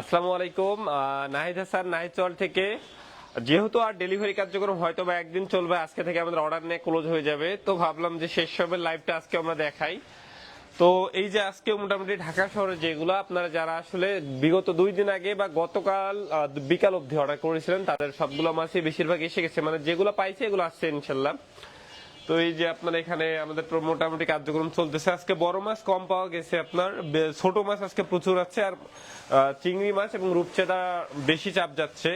আসসালামু আলাইকুম নাহিদ হাসান, নাহিদ চল থেকে। যেহেতু আর ডেলিভারি কার্যক্রম হয়তো বা একদিন চলবে, আজকে থেকে আমাদের অর্ডার নিয়ে ক্লোজ হয়ে যাবে। তো ভাবলাম যে শেষ সবের লাইভটা আজকে আমরা দেখাই। তো এই যে আজকে মোটামুটি ঢাকা শহরে যেগুলো, আপনারা যারা আসলে বিগত দুই দিন আগে বা গতকাল বিকাল অবধি অর্ডার করেছিলেন, তাদের সবগুলো মাছই বেশিরভাগ এসে গেছে। মানে যেগুলো পাইছে, এগুলো আসছে, ইনশাল্লাহ। তো এই যে আপনার এখানে আমাদের মোটামুটি কার্যক্রম চলতেছে। আজকে বড় মাছ কম পাওয়া গেছে আপনার। ছোট মাছ আজকে প্রচুর আছে আর চিংড়ি মাছ এবং রূপচাঁদা বেশি চাপ যাচ্ছে।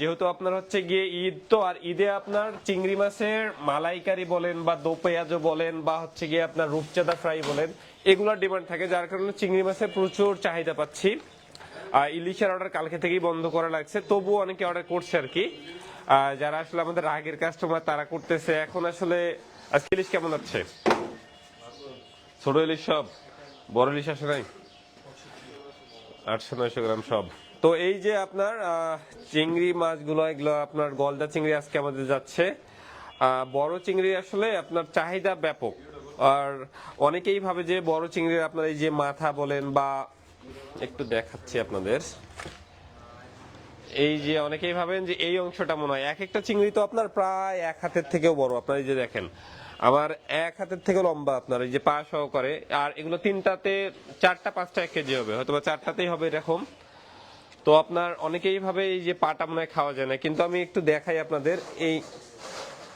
যেহেতু আপনার হচ্ছে গিয়ে ঈদ, তো আর ঈদে আপনার চিংড়ি মাছের মালাইকারি বলেন বা দো পেঁয়াজও বলেন বা হচ্ছে গিয়ে আপনার রূপচাঁদা ফ্রাই বলেন, এগুলোর ডিমান্ড থাকে, যার কারণে চিংড়ি মাছের প্রচুর চাহিদা পাচ্ছি। আর ইলিশের অর্ডার কালকে থেকেই বন্ধ করা লাগছে, তবুও অনেকে অর্ডার করছে আর কি। যারা আসলে আমাদের আগের কাস্টমার তারা করতেছে। এখন আসলে আজকে ইলিশ কেমন হচ্ছে? ছোট ইলিশ সব, বড় ইলিশ আসে নাই? আটশো নয়শো গ্রাম সব। তো এই যে আপনার চিংড়ি মাছগুলো, এগুলো আপনার গলদা চিংড়ি আজকে আমাদের যাচ্ছে। বড় চিংড়ি আসলে আপনার চাহিদা ব্যাপক। আর অনেকেই ভাবে যে বড় চিংড়ির আপনার এই যে মাথা বলেন বা একটু দেখাচ্ছি আপনাদের। এই যে অনেকেই ভাবেন যে এই অংশটা মনে হয়। এক একটা চিংড়ি তো আপনার প্রায় এক হাতের থেকেও বড়। আপনার এই যে দেখেন আমার এক হাতের থেকে লম্বা আপনার এই যে পা সহ করে আর এগুলো তিনটাতে চারটা পাঁচটা এক কেজি হবে হয়তো বা চারটাতেই হবে এরকম। তো আপনার অনেকেই ভাবে এই যে পাটা মনে হয় খাওয়া যায় না। কিন্তু আমি একটু দেখাই আপনাদের এই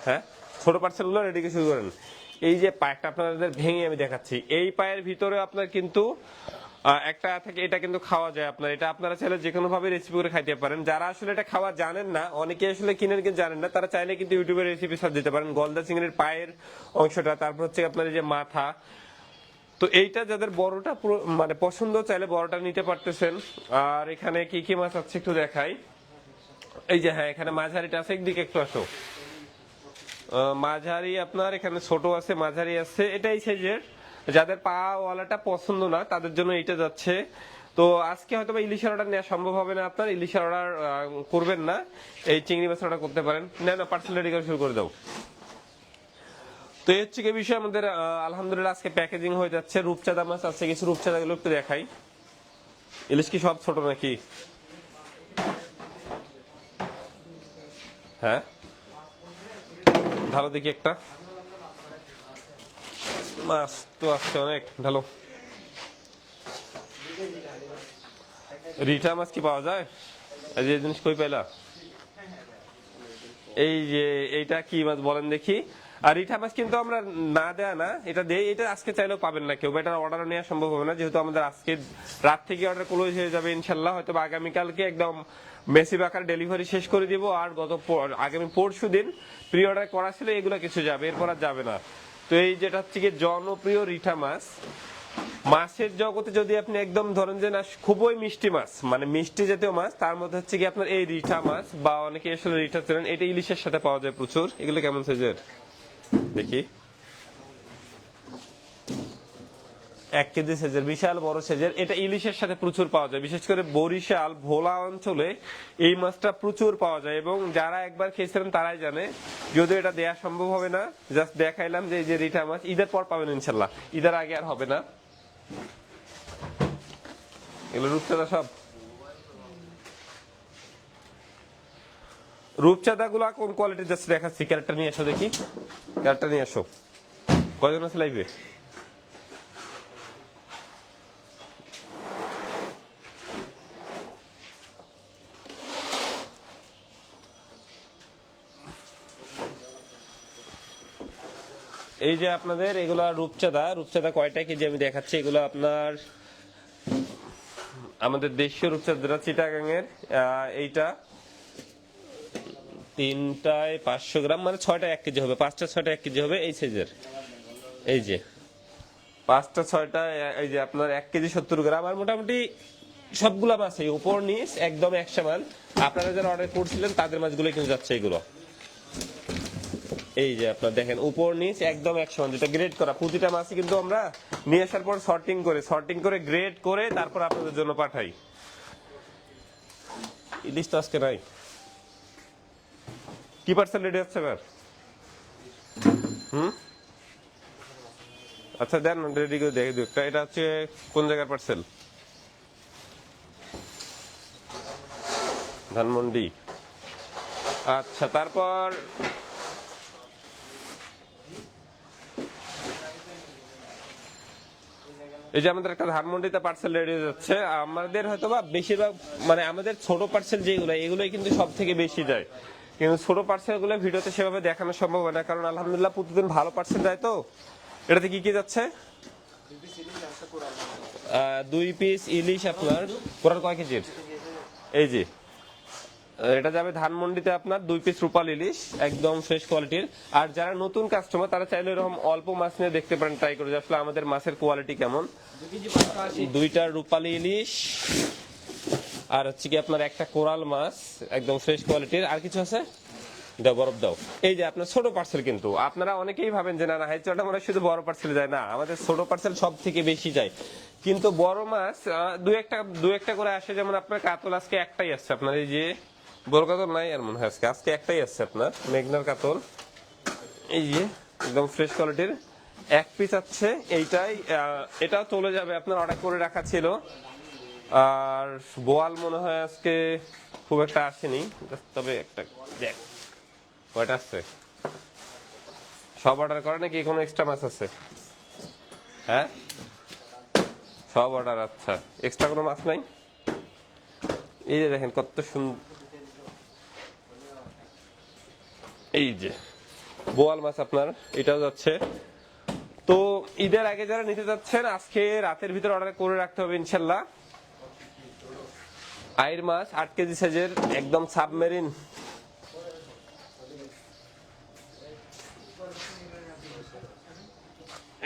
হ্যাঁ ছোট পার্সেলগুলো রেডি শুরু করেন। এই যে পায়েরটা আপনাদের ভেঙে আমি দেখাচ্ছি। এই পায়ের ভিতরে আপনার কিন্তু একটা থেকে, এটা কিন্তু খাওয়া যায় আপনার। এটা আপনারা চাইলে যে কোনো ভাবে রেসিপি করে খাইতে পারেন। যারা আসলে এটা খাওয়া জানেন না, অনেকে আসলে কিনে কিনে জানেন না, তারা চাইলে কিন্তু ইউটিউবে রেসিপি সার্চ দিতে পারেন। গলদা চিংড়ির পায়ের অংশটা, তারপর হচ্ছে আপনার এই যে মাথা। তো এইটা যাদের বড়টা মানে পছন্দ, চাইলে বড়টা নিতে পারতেছেন। আর এখানে কি কি মাছ আছে একটু দেখাই। এই যে হ্যাঁ এখানে মাঝারিটা আছে, একদিকে একটু আসো। মাঝারি আপনার, এখানে ছোট আছে, মাঝারি আছে। এটাই সাইজের। যাদের পা ওয়ালাটা পছন্দ না, তাদের জন্য এটা যাচ্ছে। তো আজকে হয়তো বা ইলিশের অর্ডার নেওয়া সম্ভব হবে না আপনার, ইলিশের অর্ডার করবেন না। এই চিংড়ি মাছের অর্ডার করতে পারেন। না না পার্সেল রেডি করে শুরু করে দাও। তো এই হচ্ছে কি বিষয় আমাদের আলহামদুলিল্লাহ আজকে প্যাকেজিং হয়ে যাচ্ছে। রূপচাঁদা মাছ আছে, কিছু রূপচাঁদা গুলো একটু দেখাই। ইলিশ কি সব ছোট নাকি? হ্যাঁ? ভালো দেখি একটা। মাছ তো আসছে অনেক ভালো রিঠা মাছ কি পাওয়া যায় এই যে জিনিস কই পাইলা এই যে এইটা কি মাছ বলেন দেখি আর রিঠা মাছ কিন্তু আমরা না দেয়া না এটা দেই এটা আজকে চাইলেও পাবেন না কেউ এটা অর্ডার নেওয়া সম্ভব হবে না যেহেতু আমাদের আজকে রাত থেকে অর্ডার ক্লোজ হয়ে যাবে ইনশাল্লাহ হয়তো আগামীকালকে একদম মেসিভ আকার ডেলিভারি শেষ করে দিব, আর গত আগামী পরশু দিন প্রি অর্ডার করা ছিল, এগুলো কিছু যাবে, এরপর আর যাবে না। তো এই যেটা হচ্ছে কি জনপ্রিয় রিঠা মাছ, মাছের জগতে যদি আপনি একদম ধরেন যে না, খুবই মিষ্টি মাছ মানে মিষ্টি জাতীয় মাছ, তার মধ্যে হচ্ছে কি আপনার এই রিঠা মাছ বা অনেকে আসলে রিঠা চেনেন, এটা ইলিশের সাথে পাওয়া যায় প্রচুর। এগুলো কেমন সাইজের দেখি। এক কেজি সেজের, বিশাল বড় সাইজের এটা ইলিশের সাথে প্রচুর পাওয়া যায়। বিশেষ করে বরিশাল, ভোলা অঞ্চলে এই মাছটা প্রচুর পাওয়া যায় এবং যারা একবার খেয়েছিলেন তারাই জানে। যদিও এটা দেয়া সম্ভব হবে না, জাস্ট দেখাইলাম যে এই যে রিঠা মাছ, ঈদের পর পাবেন ইনশাল্লাহ। ঈদের আগে আর হবে না। এগুলো রূপচাঁদা সব। রূপচাঁদা গুলা কোন কোয়ালিটির যাচ্ছে দেখাচ্ছি। ক্যারেক্টার নিয়ে আসো দেখি। ক্যারেক্টার নিয়ে আসো কয়জন আছে লাইভে এই যে আপনাদের, এগুলা রূপচাঁদা রূপচাঁদা কয়টা কেজি আমি দেখাচ্ছি, এগুলো আপনার, আমাদের দেশীয় রূপচাঁদা চিটাগাং এর এইটা তিনটায় পাঁচশো গ্রাম মানে ছয়টা এক কেজি হবে, পাঁচটা, ছয়টা এক কেজি হবে এই সাইজের। এই যে, পাঁচটা, ছয়টা, এই যে আপনার এক কেজি সত্তর গ্রাম, আর মোটামুটি সবগুলা মাছ এই উপর, নিচ, একদম এক সমান আপনারা যারা অর্ডার করছিলেন, তাদের মাছগুলো কিন্তু যাচ্ছে এগুলো। এই যে আপনার দেখেন, উপর নিচ একদম এক সমান যেটা গ্রেড করা। প্রতিটা মাছই কিন্তু আমরা নিয়ে আসার পর সর্টিং করে সর্টিং করে গ্রেড করে তারপর আপনাদের জন্য পাঠাই। ইলিশ তো আজকে নাই। কি পার্সেল রেডি এবার? হুম? আচ্ছা দেন রেডি করে দেখে দিই এটা হচ্ছে কোন জায়গার পার্সেল ধানমন্ডি। আচ্ছা তারপর এই যে আমাদের একটা ধানমন্ডিতে পার্সেল রেডি যাচ্ছে আমাদের হয়তো বা বেশিরভাগ মানে আমাদের ছোট পার্সেল যেগুলো এগুলোই কিন্তু সব থেকে বেশি যায় কিন্তু ছোট পার্সেলগুলো ভিডিওতে সেভাবে দেখানো সম্ভব হয় না কারণ আলহামদুলিল্লাহ প্রতিদিন ভালো পার্সেল যায় তো। এটাতে কি কি যাচ্ছে? দুই পিস ইলিশ আপনার কোরআন কয় কেজির? এই যে আহ, এটা যাবে ধানমন্ডিতে আপনার দুই পিস রূপাল ইলিশ একদম ফ্রেশ কোয়ালিটির আর যারা নতুন কাস্টমার তারা চাইলে এরকম অল্প মাছ নিয়ে দেখতে পারেন ট্রাই করে। আসলে আমাদের মাছের কোয়ালিটি কেমন? দুইটা রূপালি ইলিশ আর হচ্ছে কি আপনার একটা কোরাল মাছ, একদম ফ্রেশ কোয়ালিটির আর কিছু আছে? দাও, বরফ দাও। এই যে আপনার ছোট পার্সেল কিন্তু। আপনারা অনেকেই ভাবেন যে, না না হাইচটা মনে শুধু বড় পার্সেল যায়। না, আমাদের ছোট পার্সেল সব থেকে বেশি যায়। কিন্তু বড় মাছ দু একটা দু একটা করে আসে। যেমন আপনার কাতল, আজকে একটাই আসছে। আপনার এই যে বড় কাতল নাই আর মনে হয় আজকে। আজকে একটাই আসছে আপনার, মেঘনার কাতল। এই যে, একদম ফ্রেশ কোয়ালিটির এক পিস আছে, এইটাই এটাও চলে যাবে আপনার অর্ডার করে রাখা ছিল। আর বোয়াল মনে হয় আজকে খুব একটা আসেনি। তবে একটা দেখ, কয়টা আসছে সব অর্ডার করে নাকি কোনো এক্সট্রা মাছ আছে? হ্যাঁ? সব অর্ডার আচ্ছা। এক্সট্রা কোনো মাছ নাই? এই যে দেখেন, কত সুন্দর এই যে, বোয়াল মাছ আপনার, এটাও যাচ্ছে। তো ঈদের আগে যারা নিতে যাচ্ছেন, আজকে রাতের ভিতরে অর্ডার করে রাখতে হবে ইনশাল্লাহ। আয়ের মাছ, আট কেজি সাইজের, একদম সাবমেরিন।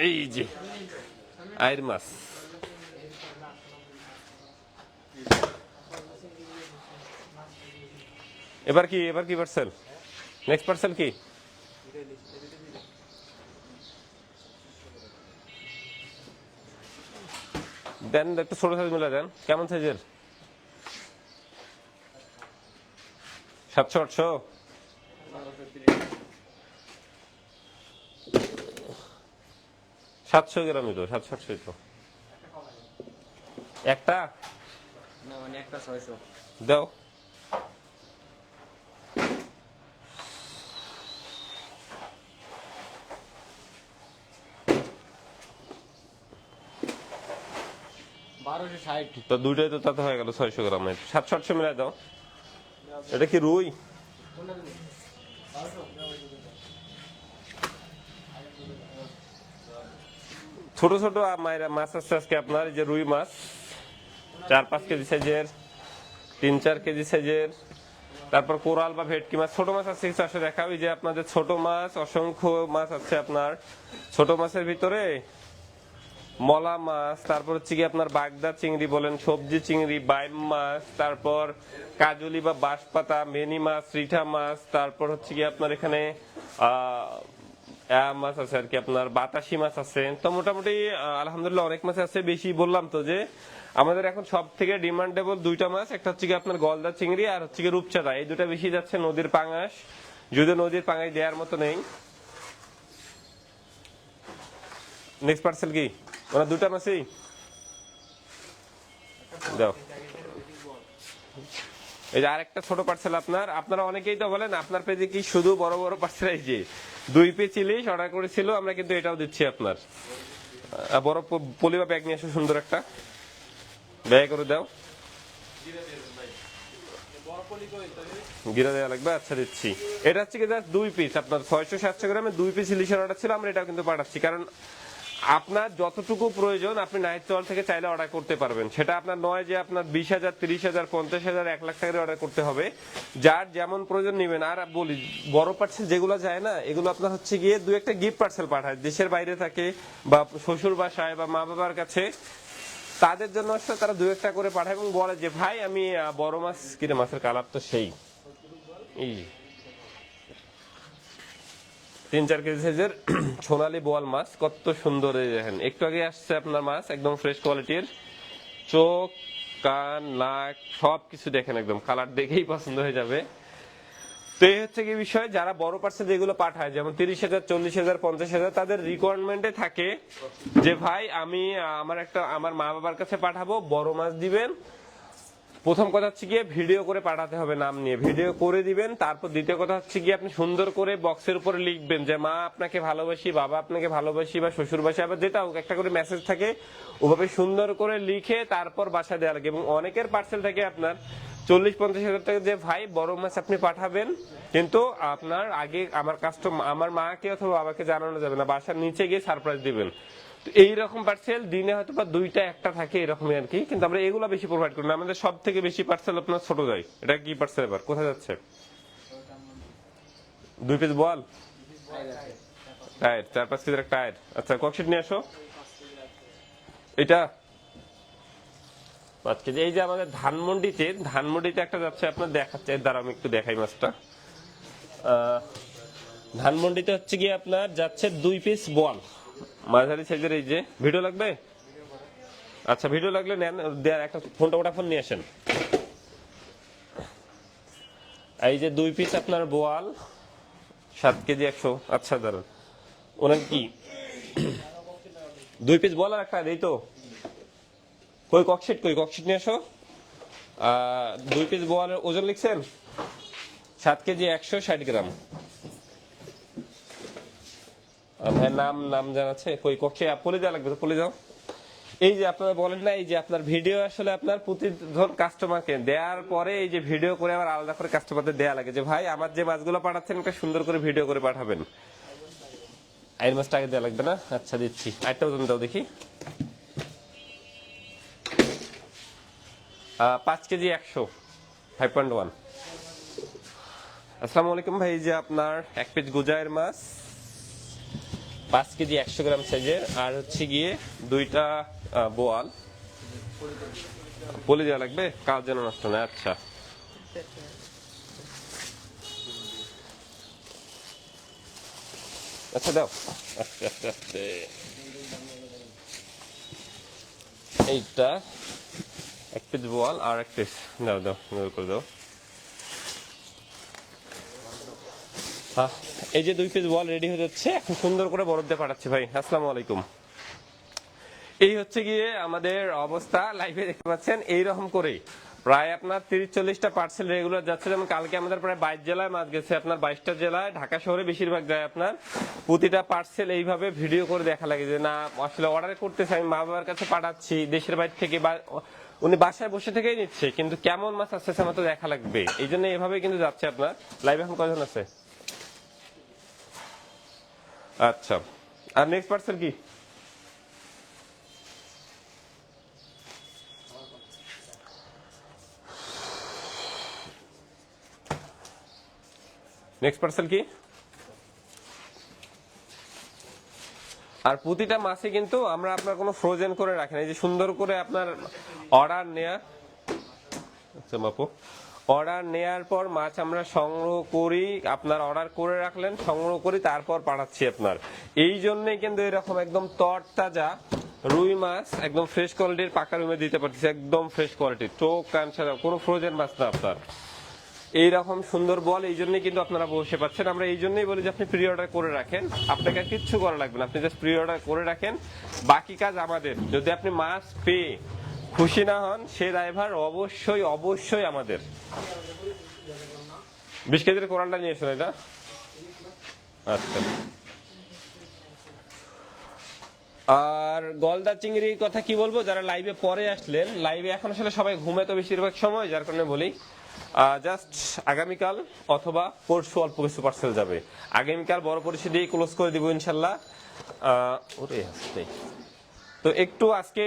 এই যে, আইর মাছ। এবার কি এবার কি পার্সেল? নেক্সট পার্সেল কি দেন একটু ছোট সাইজ মিলে দেন কেমন সাইজের সাতশো আটশো? সাতশো গ্রামই তো সাতশো আটশোই তো একটা? মানে দাও। তো দুইটাই তো তাতে হয়ে গেল ছয়শো গ্রামের সাতশো আটশো মিলাই দাও। এটা কি রুই? ছোট ছোট মায়েরা মাছ আছে আজকে আপনার যে রুই মাছ। চার পাঁচ কেজি সাইজের, তিন চার কেজি সাইজের। তারপর কোরাল বা ভেটকি মাছ। ছোট মাছ আছে আসলে দেখা ওই যে আপনাদের ছোট মাছ, অসংখ্য মাছ আছে আপনার। ছোট মাছের ভিতরে মলা মাছ, তারপর হচ্ছে কি আপনার বাগদা চিংড়ি বলেন, সবজি চিংড়ি, বাইম মাছ, তারপর কাজলি বা বাঁশপাতা, মেনি মাছ, রিঠা মাছ, তারপর হচ্ছে কি আপনার এখানে মাছ আছে আর কি, আপনার বাতাসি মাছ আছে। তো মোটামুটি আলহামদুলিল্লাহ অনেক মাছ আছে, বেশি বললাম তো যে, আমাদের এখন সব থেকে ডিমান্ডেবল দুইটা মাছ, একটা হচ্ছে কি আপনার গলদা চিংড়ি আর হচ্ছে কি রূপচাঁদা। এই দুটা বেশি যাচ্ছে নদীর পাঙাশ যদি নদীর পাঙাশ দেওয়ার মতো নেই। নেক্সট পার্সেল কি? ওরা দুটা মাসেই দাও। এই যে আরেকটা ছোট পার্সেল আপনার। আপনারা অনেকেই তো বলেন, আপনার পেজে কি শুধু বড় বড় পার্সেল এই যে? দুই পিস ইলিশ অর্ডার করেছিল, আমরা কিন্তু এটাও দিচ্ছি আপনার। বড় প- পলিবা ব্যাগ নিয়ে আসো, সুন্দর একটা। ব্যয় করে দাও। গিরা দেওয়া লাগবে? আচ্ছা দিচ্ছি। এটা হচ্ছে কি দুই পিস আপনার ছয়শো সাতশো গ্রামে দুই পিস ইলিশের অর্ডার ছিল, আমরা এটাও কিন্তু পাঠাচ্ছি। কারণ আপনার যতটুকু প্রয়োজন, আপনি নাইট চল থেকে চাইলে অর্ডার করতে পারবেন। সেটা আপনার নয় যে আপনার বিশ হাজার, তিরিশ হাজার, পঞ্চাশ হাজার, এক লাখ টাকার অর্ডার করতে হবে। যার যেমন প্রয়োজন নেবেন, আর বলি, বড় পার্সেল যেগুলো যায় না, এগুলো আপনার হচ্ছে গিয়ে দু একটা গিফট পার্সেল পাঠায়। দেশের বাইরে থাকে বা শ্বশুর বাসায় বা মা বাবার কাছে, তাদের জন্য আসলে তারা দু একটা করে পাঠায় এবং বলে যে, ভাই, আমি বড় মাছ কিনে মাছের কালার তো সেই। এই। তিন, চার কেজি সাইজের সোনালী বোয়াল মাছ, কত সুন্দর দেখেন। একটু আগে আসছে আপনার মাছ, একদম ফ্রেশ কোয়ালিটির চোখ, কান, নাক সব কিছু দেখেন একদম। কালার দেখেই পছন্দ হয়ে যাবে। তো এই হচ্ছে কি বিষয়, যারা বড় পার্সেল যেগুলো পাঠায়, যেমন তিরিশ হাজার, চল্লিশ হাজার, পঞ্চাশ হাজার, তাদের রিকোয়ারমেন্টে থাকে যে, ভাই, আমি, আমার একটা, আমার মা বাবার কাছে পাঠাবো, বড় মাছ দিবেন প্রথম কথা হচ্ছে গিয়ে ভিডিও করে পাঠাতে হবে নাম নিয়ে। ভিডিও করে দিবেন, তারপর দ্বিতীয় কথা হচ্ছে গিয়ে আপনি সুন্দর করে বক্সের উপরে লিখবেন যে, মা, আপনাকে ভালোবাসি, বাবা আপনাকে ভালোবাসি বা শ্বশুরবাসী, আবার যেটা হোক, একটা করে মেসেজ থাকে, ওভাবে সুন্দর করে লিখে তারপর বাসা দেওয়া লাগে। এবং অনেকের পার্সেল থাকে আপনার চল্লিশ, পঞ্চাশ হাজার টাকা যে ভাই, বড় মাছ আপনি পাঠাবেন, কিন্তু আপনার আগে আমার কাস্টমার আমার মাকে অথবা বাবাকে জানানো যাবে না, বাসার নিচে গিয়ে সারপ্রাইজ দিবেন। তো এইরকম পার্সেল দিনে হয়তো বা দুইটা, একটা থাকে এরকমই আর কি কিন্তু আমরা এগুলো বেশি প্রোভাইড করি না। আমাদের সব থেকে বেশি পার্সেল আপনার ছোট যায় এটা কি পার্সেল এবার? কোথায় যাচ্ছে? দুই পিস বল? টায়ার চার পাঁচ কেজির একটা টায়ার আচ্ছা ককশিট নিয়ে আসো। এটা? পাঁচ কেজি। এই যে আমাদের ধানমন্ডিতে ধানমন্ডিতে একটা যাচ্ছে, আপনার দেখাচ্ছে। দ্বারা আমি একটু দেখাই মাছটা। ধানমন্ডিতে হচ্ছে গিয়ে আপনার যাচ্ছে দুই পিস বল। মাঝারি সাইজের এই যে, ভিডিও লাগবে? আচ্ছা ভিডিও লাগলে নেন দেয়ার একটা ফোনটা ওটা ফোন নিয়ে আসেন। এই যে দুই পিস আপনার বোয়াল, সাত কেজি একশো আচ্ছা দাঁড়ান ওনার কি? দুই পিস বল আর একটা এই তো। কই, ককশিট কই, ককশিট নিয়ে আসো। দুই পিস বোয়ালের ওজন লিখছেন? সাত কেজি একশো ষাট গ্রাম। ভাই, নাম নাম জানাচ্ছে কই কক্ষে পলে দেওয়া লাগবে তো, পলে যাও এই যে আপনারা বলেন না, এই যে আপনার ভিডিও আসলে আপনার প্রতিজন কাস্টমারকে দেওয়ার পরে এই যে ভিডিও করে আবার আলাদা করে কাস্টমারদের দেয়া লাগে যে, ভাই, আমার যে মাছগুলো পাঠাচ্ছেন একটা সুন্দর করে ভিডিও করে পাঠাবেন। আইন মাছটা আগে দেওয়া লাগবে না? আচ্ছা দিচ্ছি। আরেকটা ওজন দাও দেখি। পাঁচ কেজি একশো ফাইভ পয়েন্ট ওয়ান আসসালামু আলাইকুম ভাই যে আপনার এক পিস গুজায়ের মাছ। পাঁচ কেজি একশো গ্রাম সাইজের আর হচ্ছে গিয়ে দুইটা বোয়াল। বলে দেওয়া লাগবে? কাজ যেন নষ্ট না আচ্ছা। আচ্ছা দাও। আস্তে এইটা এক পিস বোয়াল আর এক পিস দাও দাও করে দাও। হ্যাঁ, এই যে দুই পিস বল রেডি হয়ে যাচ্ছে। এখন সুন্দর করে বরফ দিয়ে পাঠাচ্ছি ভাই। আসসালামু আলাইকুম। এই হচ্ছে গিয়ে আমাদের অবস্থা। লাইভে দেখতে পাচ্ছেন, এইরকম করেই। প্রায় আপনার তিরিশ চল্লিশটা পার্সেল রেগুলার যাচ্ছে। যেমন কালকে আমাদের প্রায় বাইশ জেলায় মাছ গেছে। আপনার বাইশটা জেলায়, ঢাকা শহরে বেশিরভাগ যায় আপনার। প্রতিটা পার্সেল এইভাবে ভিডিও করে দেখা লাগে যে, না, আসলে অর্ডার করতেছে, আমি মা বাবার কাছে পাঠাচ্ছি, দেশের বাইরে থেকে বা উনি বাসায় বসে থেকেই নিচ্ছে। কিন্তু কেমন মাছ আসতেছে আমার তো দেখা লাগবে। এই জন্য এভাবে কিন্তু যাচ্ছে আপনার। লাইভ এখন কজন আছে? আচ্ছা। আর নেক্সট পার্সেল কি? নেক্সট পার্সেল কি? আর প্রতিটা মাসে কিন্তু আমরা আপনার কোনো ফ্রোজেন করে রাখেন এই যে সুন্দর করে আপনার অর্ডার নেয়া। আচ্ছা বাপু অর্ডার নেয়ার পর মাছ আমরা সংগ্রহ করি, আপনার অর্ডার করে রাখলেন, সংগ্রহ করি, তারপর পাঠাচ্ছি আপনার। এই জন্যই কিন্তু এরকম একদম তরতাজা রুই মাছ, একদম ফ্রেশ কোয়ালিটির পাকা রুমে দিতে পারতেছি, একদম ফ্রেশ কোয়ালিটি চোখ কান সাদা কোনো ফ্রোজেন মাছ না আপনার। এইরকম সুন্দর বল, এই জন্যই কিন্তু আপনারা বসে পাচ্ছেন। আমরা এই জন্যই বলি যে আপনি প্রি অর্ডার করে রাখেন, আপনাকে আর কিচ্ছু করা লাগবে না। আপনি জাস্ট প্রি অর্ডার করে রাখেন। বাকি কাজ আমাদের। যদি আপনি মাছ পেয়ে খুশি না হন, সে ড্রাইভার অবশ্যই অবশ্যই আমাদের। বিশ কেজির কোরআনটা নিয়ে এসো এটা? আচ্ছা। আর গলদা চিংড়ির কথা কি বলব? যারা লাইভে পরে আসলেন লাইভে এখন আসলে সবাই ঘুমে, তো বেশিরভাগ সময়, যার কারণে বলি। জাস্ট আগামীকাল অথবা পরশু অল্প কিছু পার্সেল যাবে। আগামীকাল বড় পরিষে দিয়ে ক্লোজ করে দিব ইনশাল্লাহ। ওরে হাসতে। তো একটু আজকে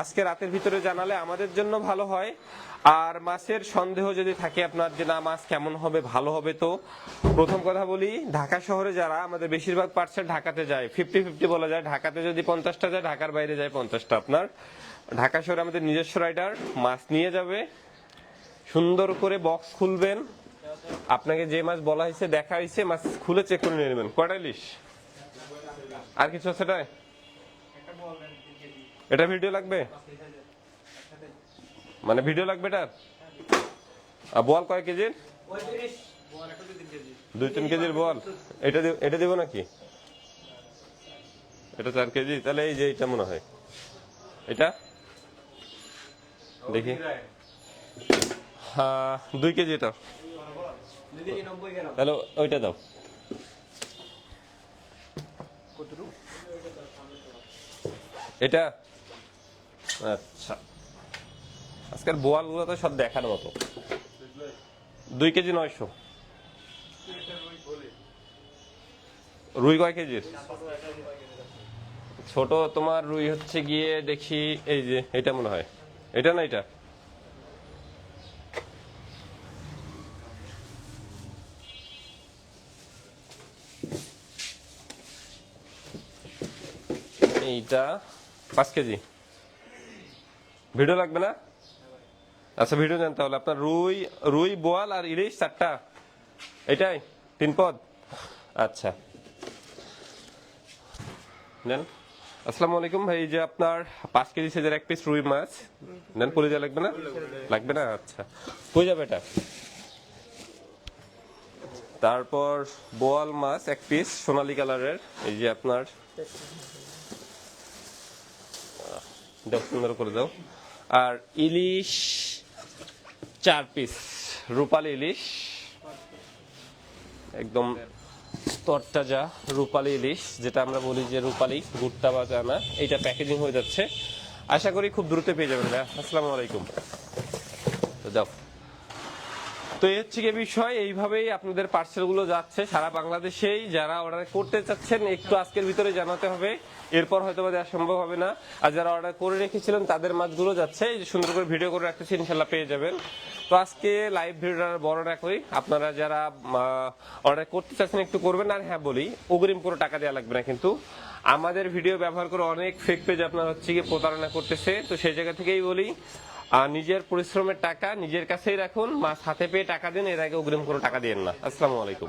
আজকে রাতের ভিতরে জানালে আমাদের জন্য ভালো হয়। আর মাছের সন্দেহ যদি থাকে আপনার যে না, মাছ কেমন হবে, ভালো হবে তো প্রথম কথা বলি, ঢাকা শহরে যারা, আমাদের বেশিরভাগ পার্সেল ঢাকাতে যায়। ফিফটি ফিফটি বলা যায়। ঢাকাতে যদি পঞ্চাশটা যায়, ঢাকার বাইরে যায় পঞ্চাশটা আপনার। ঢাকা শহরে আমাদের নিজস্ব রাইডার মাছ নিয়ে যাবে। সুন্দর করে বক্স খুলবেন। আপনাকে যে মাছ বলা হয়েছে, দেখা হয়েছে, মাছ খুলে চেক করে নিয়ে নেবেন। কয়টা ইলিশ? আর কিছু আছে? এটা ভিডিও লাগবে? মানে ভিডিও লাগবে এটার? আর বল কয় কেজির দুই তিন কেজির বল। এটা এটা দেবো নাকি? এটা চার কেজি। তাহলে এই যে এটা মনে হয়। এটা? দেখি। হ্যাঁ, দুই কেজি এটা। তাহলে ওইটা দাও। এটা? আচ্ছা। আজকের বোয়ালগুলো তো সব দেখার মতো। দুই কেজি নয়শো। রুই কয় কেজির? ছোট তোমার রুই হচ্ছে গিয়ে দেখি, এই যে, এটা মনে হয়। এটা না এটা? এইটা পাঁচ কেজি। ভিডিও লাগবে না? আচ্ছা ভিডিও নেন তাহলে। আপনার রুই রুই, বোয়াল আর ইলিশ চারটা। এটাই, তিন পদ। আচ্ছা। নেন। আসসালামু আলাইকুম ভাই যে আপনার পাঁচ কেজি সাইজের এক পিস রুই মাছ। নেন পলিজা লাগবে না? লাগবে না? আচ্ছা। কই যাবে এটা? তারপর বোয়াল মাছ এক পিস সোনালী কালারের। এই যে আপনার। দাও সুন্দর করে দাও। আর ইলিশ চার পিস, রূপালি ইলিশ, একদম তরতাজা রূপালি ইলিশ, যেটা আমরা বলি যে রূপালি গুট্টা বা জানা এইটা প্যাকেজিং হয়ে যাচ্ছে। আশা করি খুব দ্রুত পেয়ে যাবেন আসসালামু আলাইকুম। তো যাও। তো হচ্ছে গিয়ে বিষয়, এইভাবেই আপনাদের পার্সেলগুলো যাচ্ছে সারা বাংলাদেশেই। যারা অর্ডার করতে চাচ্ছেন, একটু আজকের ভিতরে জানাতে হবে। এরপর হয়তো দেওয়া সম্ভব হবে না। আর যারা অর্ডার করে রেখেছিলেন, তাদের মাছগুলো যাচ্ছে। সুন্দর করে ভিডিও করে রাখতেছি, ইনশাল্লাহ পেয়ে যাবেন। তো আজকে লাইভ ভিডিওটা বড় করি। আপনারা যারা অর্ডার করতে চাচ্ছেন, একটু করবেন। আর হ্যাঁ বলি, অগ্রিম কোনো টাকা দেওয়া লাগবে না কিন্তু। আমাদের ভিডিও ব্যবহার করে অনেক ফেক পেজ আপনার হচ্ছে গিয়ে প্রতারণা করতেছে। তো সেই জায়গা থেকেই বলি আর নিজের পরিশ্রমের টাকা নিজের কাছেই রাখুন। মাছ হাতে পেয়ে টাকা দিন, এর আগে অগ্রিম কোনো টাকা দিয়েন না। আসসালামু আলাইকুম।